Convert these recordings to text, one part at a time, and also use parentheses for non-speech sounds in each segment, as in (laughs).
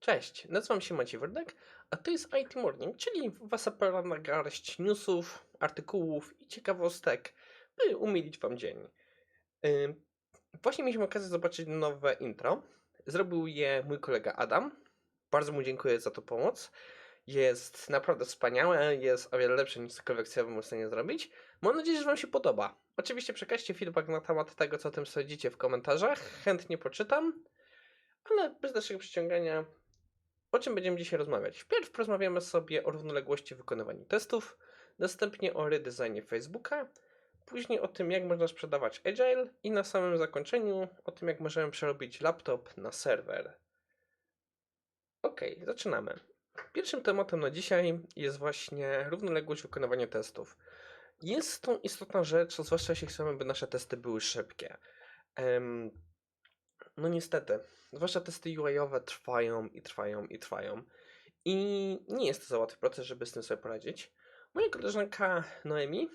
Cześć, nazywam się Maciej Werdek, a to jest IT Morning, czyli wasza poranna garść newsów, artykułów i ciekawostek, by umilić wam dzień. Właśnie mieliśmy okazję zobaczyć nowe intro. Zrobił je mój kolega Adam. Bardzo mu dziękuję za tą pomoc. Jest naprawdę wspaniałe, jest o wiele lepsze niż cokolwiek co ja bym w stanie zrobić. Mam nadzieję, że wam się podoba. Oczywiście przekażcie feedback na temat tego, co o tym sądzicie w komentarzach. Chętnie poczytam. Ale bez dalszego przyciągania, o czym będziemy dzisiaj rozmawiać? Wpierw porozmawiamy sobie o równoległości w wykonywaniu testów, następnie o redesignie Facebooka, później o tym, jak można sprzedawać Agile i na samym zakończeniu o tym, jak możemy przerobić laptop na serwer. Ok, zaczynamy. Pierwszym tematem na dzisiaj jest właśnie równoległość wykonywania testów. Jest to istotna rzecz, zwłaszcza jeśli chcemy, by nasze testy były szybkie. No niestety, zwłaszcza testy UI-owe trwają i trwają i trwają. I nie jest to za łatwy proces, żeby z tym sobie poradzić. Moja koleżanka Noemi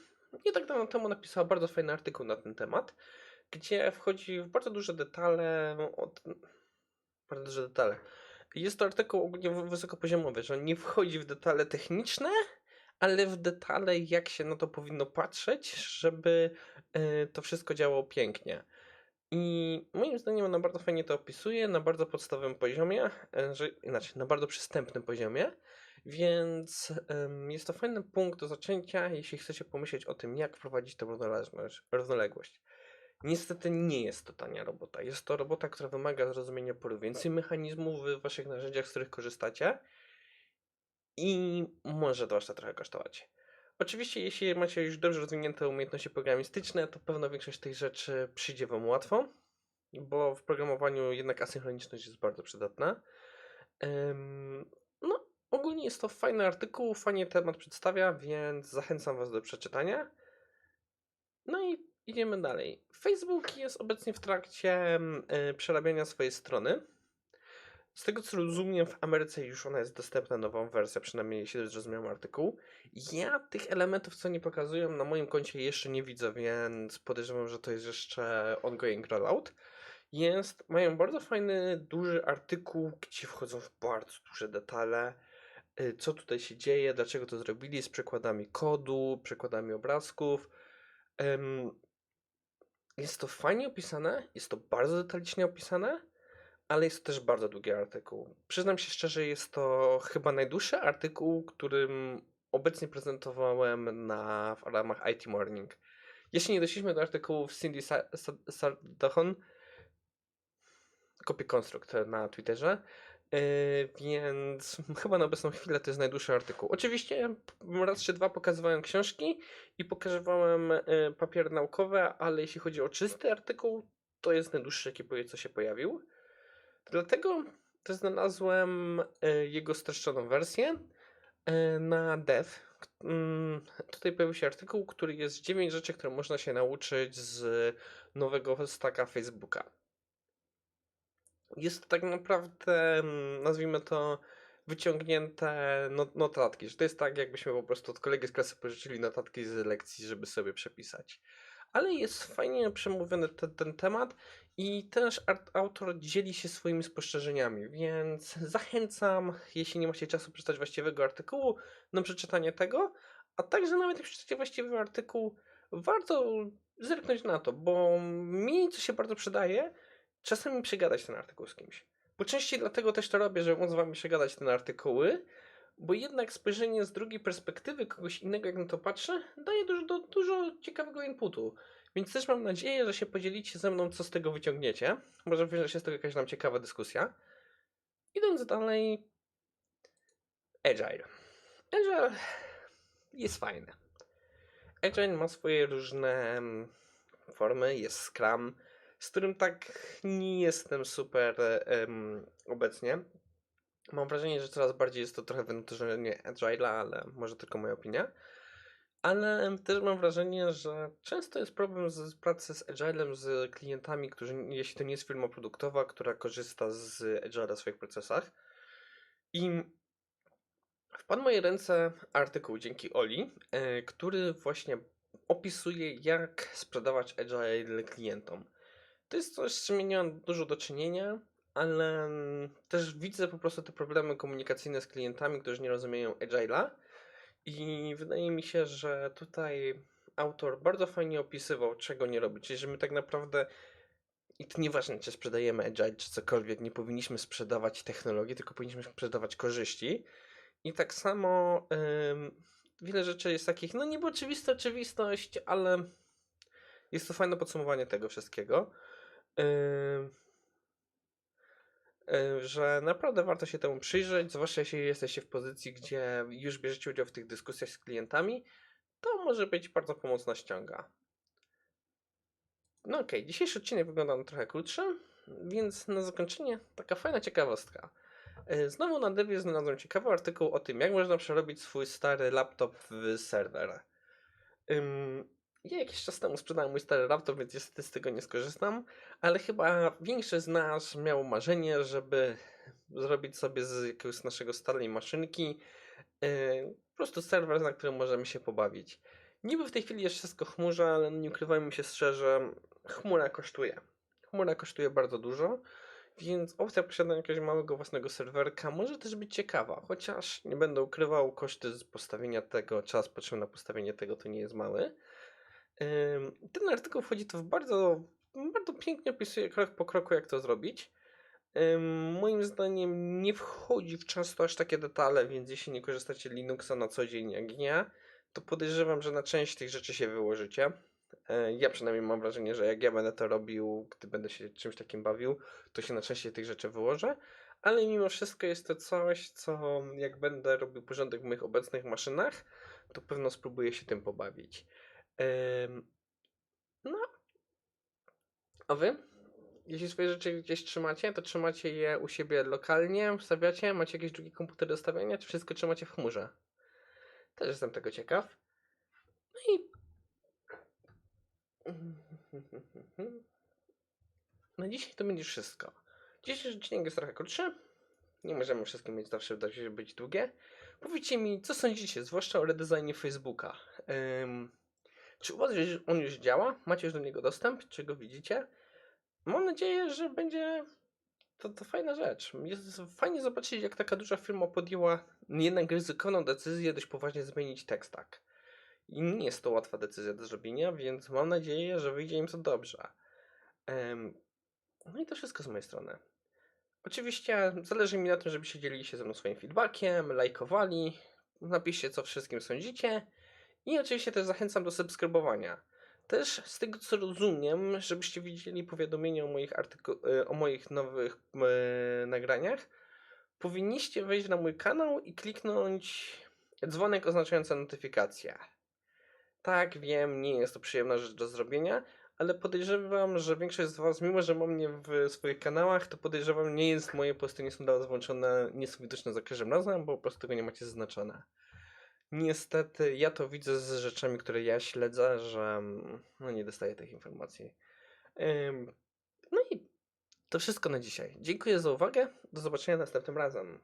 nie tak dawno temu napisała bardzo fajny artykuł na ten temat, gdzie wchodzi w bardzo duże detale. Od... Bardzo duże detale. Jest to artykuł ogólnie wy- wysokopoziomowy, że on nie wchodzi w detale techniczne, ale w detale, jak się na to powinno patrzeć, żeby e, to wszystko działało pięknie. I moim zdaniem ona bardzo fajnie to opisuje na bardzo podstawowym poziomie, e, że, inaczej, na bardzo przystępnym poziomie, więc jest to fajny punkt do zaczęcia, jeśli chcecie pomyśleć o tym, jak wprowadzić tę równoległość. Niestety nie jest to tania robota. Jest to robota, która wymaga zrozumienia paru więcej mechanizmów w waszych narzędziach, z których korzystacie i może to was trochę kosztować. Oczywiście, jeśli macie już dobrze rozwinięte umiejętności programistyczne, to pewna większość tych rzeczy przyjdzie Wam łatwo, bo w programowaniu jednak asynchroniczność jest bardzo przydatna. No, ogólnie jest to fajny artykuł, fajnie temat przedstawia, więc zachęcam Was do przeczytania. No i idziemy dalej. Facebook jest obecnie w trakcie przerabiania swojej strony. Z tego co rozumiem, w Ameryce już ona jest dostępna, nową wersja, przynajmniej jeśli zrozumiałem artykuł. Ja tych elementów, co nie pokazują, na moim koncie jeszcze nie widzę, więc podejrzewam, że to jest jeszcze ongoing rollout. Jest, mają bardzo fajny, duży artykuł, gdzie wchodzą w bardzo duże detale, y, co tutaj się dzieje, dlaczego to zrobili, z przykładami kodu, przykładami obrazków. Jest to fajnie opisane, jest to bardzo detalicznie opisane, ale jest to też bardzo długi artykuł. Przyznam się szczerze, jest to chyba najdłuższy artykuł, którym obecnie prezentowałem na, w ramach IT Morning. Jeśli nie doszliśmy do artykułów Cindy Sa- Sa- Sardachon, kopię konstrukt na Twitterze, yy, więc chyba na obecną chwilę to jest najdłuższy artykuł. Oczywiście raz czy dwa pokazywałem książki i pokazywałem yy, papiery naukowe, ale jeśli chodzi o czysty artykuł, to jest najdłuższy, jaki co się pojawił. Dlatego też znalazłem e, jego streszczoną wersję e, na dev. Mm, Tutaj pojawił się artykuł, który jest 9 rzeczy, które można się nauczyć z nowego stacka Facebooka. Jest to tak naprawdę, mm, nazwijmy to, wyciągnięte not- notatki. Że to jest tak, jakbyśmy po prostu od kolegi z klasy pożyczyli notatki z lekcji, żeby sobie przepisać. Ale jest fajnie przemówiony te, ten temat i też autor dzieli się swoimi spostrzeżeniami, więc zachęcam, jeśli nie macie czasu przeczytać właściwego artykułu, na przeczytanie tego, a także nawet jak przeczytacie właściwy artykuł, warto zerknąć na to, bo mi, co się bardzo przydaje, czasami przegadać ten artykuł z kimś. Po części dlatego też to robię, żeby móc z wami przegadać te artykuły, bo jednak spojrzenie z drugiej perspektywy kogoś innego, jak na to patrzę, daje dużo, dużo ciekawego inputu. Więc też mam nadzieję, że się podzielicie ze mną, co z tego wyciągniecie. Może wywiąże się z tego jakaś nam ciekawa dyskusja. Idąc dalej. Agile. Agile jest fajny. Agile ma swoje różne mm, formy. Jest Scrum, z którym tak nie jestem super em, obecnie. Mam wrażenie, że coraz bardziej jest to trochę wynaturzenie Agile'a, ale może tylko moja opinia. Ale też mam wrażenie, że często jest problem z pracy z Agilem z klientami, którzy, jeśli to nie jest firma produktowa, która korzysta z Agile'a w swoich procesach. I wpadł w moje ręce artykuł dzięki Oli, e, który właśnie opisuje, jak sprzedawać Agile klientom. To jest coś, z czym mam dużo do czynienia, ale mm, też widzę po prostu te problemy komunikacyjne z klientami, którzy nie rozumieją Agile'a. I wydaje mi się, że tutaj autor bardzo fajnie opisywał, czego nie robić. Że my tak naprawdę, i to nieważne, czy sprzedajemy Agile, czy cokolwiek, nie powinniśmy sprzedawać technologii, tylko powinniśmy sprzedawać korzyści. I tak samo ym, wiele rzeczy jest takich, no niby oczywista oczywistość, ale jest to fajne podsumowanie tego wszystkiego. Ym, że naprawdę warto się temu przyjrzeć, zwłaszcza jeśli jesteście w pozycji, gdzie już bierzecie udział w tych dyskusjach z klientami, to może być bardzo pomocna ściąga. No okej, dzisiejszy odcinek wygląda na trochę krótszy, więc na zakończenie taka fajna ciekawostka. Y, Znowu na Devie znalazłem ciekawy artykuł o tym, jak można przerobić swój stary laptop w serwer. Ja jakiś czas temu sprzedałem mój stary laptop, więc niestety z tego nie skorzystam, ale chyba większość z nas miało marzenie, żeby zrobić sobie z jakiegoś naszego starej maszynki yy, po prostu serwer, na którym możemy się pobawić. Niby w tej chwili jest wszystko chmurze, ale nie ukrywajmy się szczerze, chmura kosztuje. Chmura kosztuje bardzo dużo, więc opcja posiadania jakiegoś małego własnego serwerka może też być ciekawa, chociaż nie będę ukrywał, koszty postawienia tego, czas potrzebny na postawienie tego to nie jest mały. Ten artykuł wchodzi to w bardzo, bardzo pięknie opisuje krok po kroku, jak to zrobić. Moim zdaniem nie wchodzi w często aż takie detale, więc jeśli nie korzystacie Linuxa na co dzień jak ja, to podejrzewam, że na część tych rzeczy się wyłożycie. E, Ja przynajmniej mam wrażenie, że jak ja będę to robił, gdy będę się czymś takim bawił, to się na części tych rzeczy wyłożę, ale mimo wszystko jest to coś, co jak będę robił porządek w moich obecnych maszynach, to pewno spróbuję się tym pobawić. No, a wy? Jeśli swoje rzeczy gdzieś trzymacie, to trzymacie je u siebie lokalnie, wstawiacie, macie jakieś drugie komputery do stawiania, czy wszystko trzymacie w chmurze? Też jestem tego ciekaw. No i... (laughs) Na dzisiaj to będzie wszystko. Dzisiejszy odcinek jest trochę krótszy. Nie możemy wszystkim mieć zawsze być długie. Powiedzcie mi, co sądzicie, zwłaszcza o redesignie Facebooka. Ym, czy u Was on już działa? Macie już do niego dostęp? Czy go widzicie? Mam nadzieję, że będzie to, to fajna rzecz. Jest fajnie zobaczyć, jak taka duża firma podjęła jednak ryzykowną decyzję dość poważnie zmienić tekst tak. I nie jest to łatwa decyzja do zrobienia, więc mam nadzieję, że wyjdzie im to dobrze. No i to wszystko z mojej strony. Oczywiście zależy mi na tym, żebyście dzielili się ze mną swoim feedbackiem, lajkowali, napiszcie co wszystkim sądzicie i oczywiście też zachęcam do subskrybowania. Też z tego co rozumiem, żebyście widzieli powiadomienia o moich, artyku- e, o moich nowych e, nagraniach, powinniście wejść na mój kanał i kliknąć dzwonek oznaczający notyfikacje. Tak, wiem, nie jest to przyjemna rzecz do zrobienia, ale podejrzewam, że większość z Was, mimo że mam mnie w swoich kanałach, to podejrzewam, nie jest moje posty nie są dla Was włączone, nie są widoczne za każdym razem, bo po prostu tego nie macie zaznaczone. Niestety, ja to widzę z rzeczami, które ja śledzę, że mm, no, nie dostaję tych informacji. Ym, No i to wszystko na dzisiaj. Dziękuję za uwagę. Do zobaczenia następnym razem.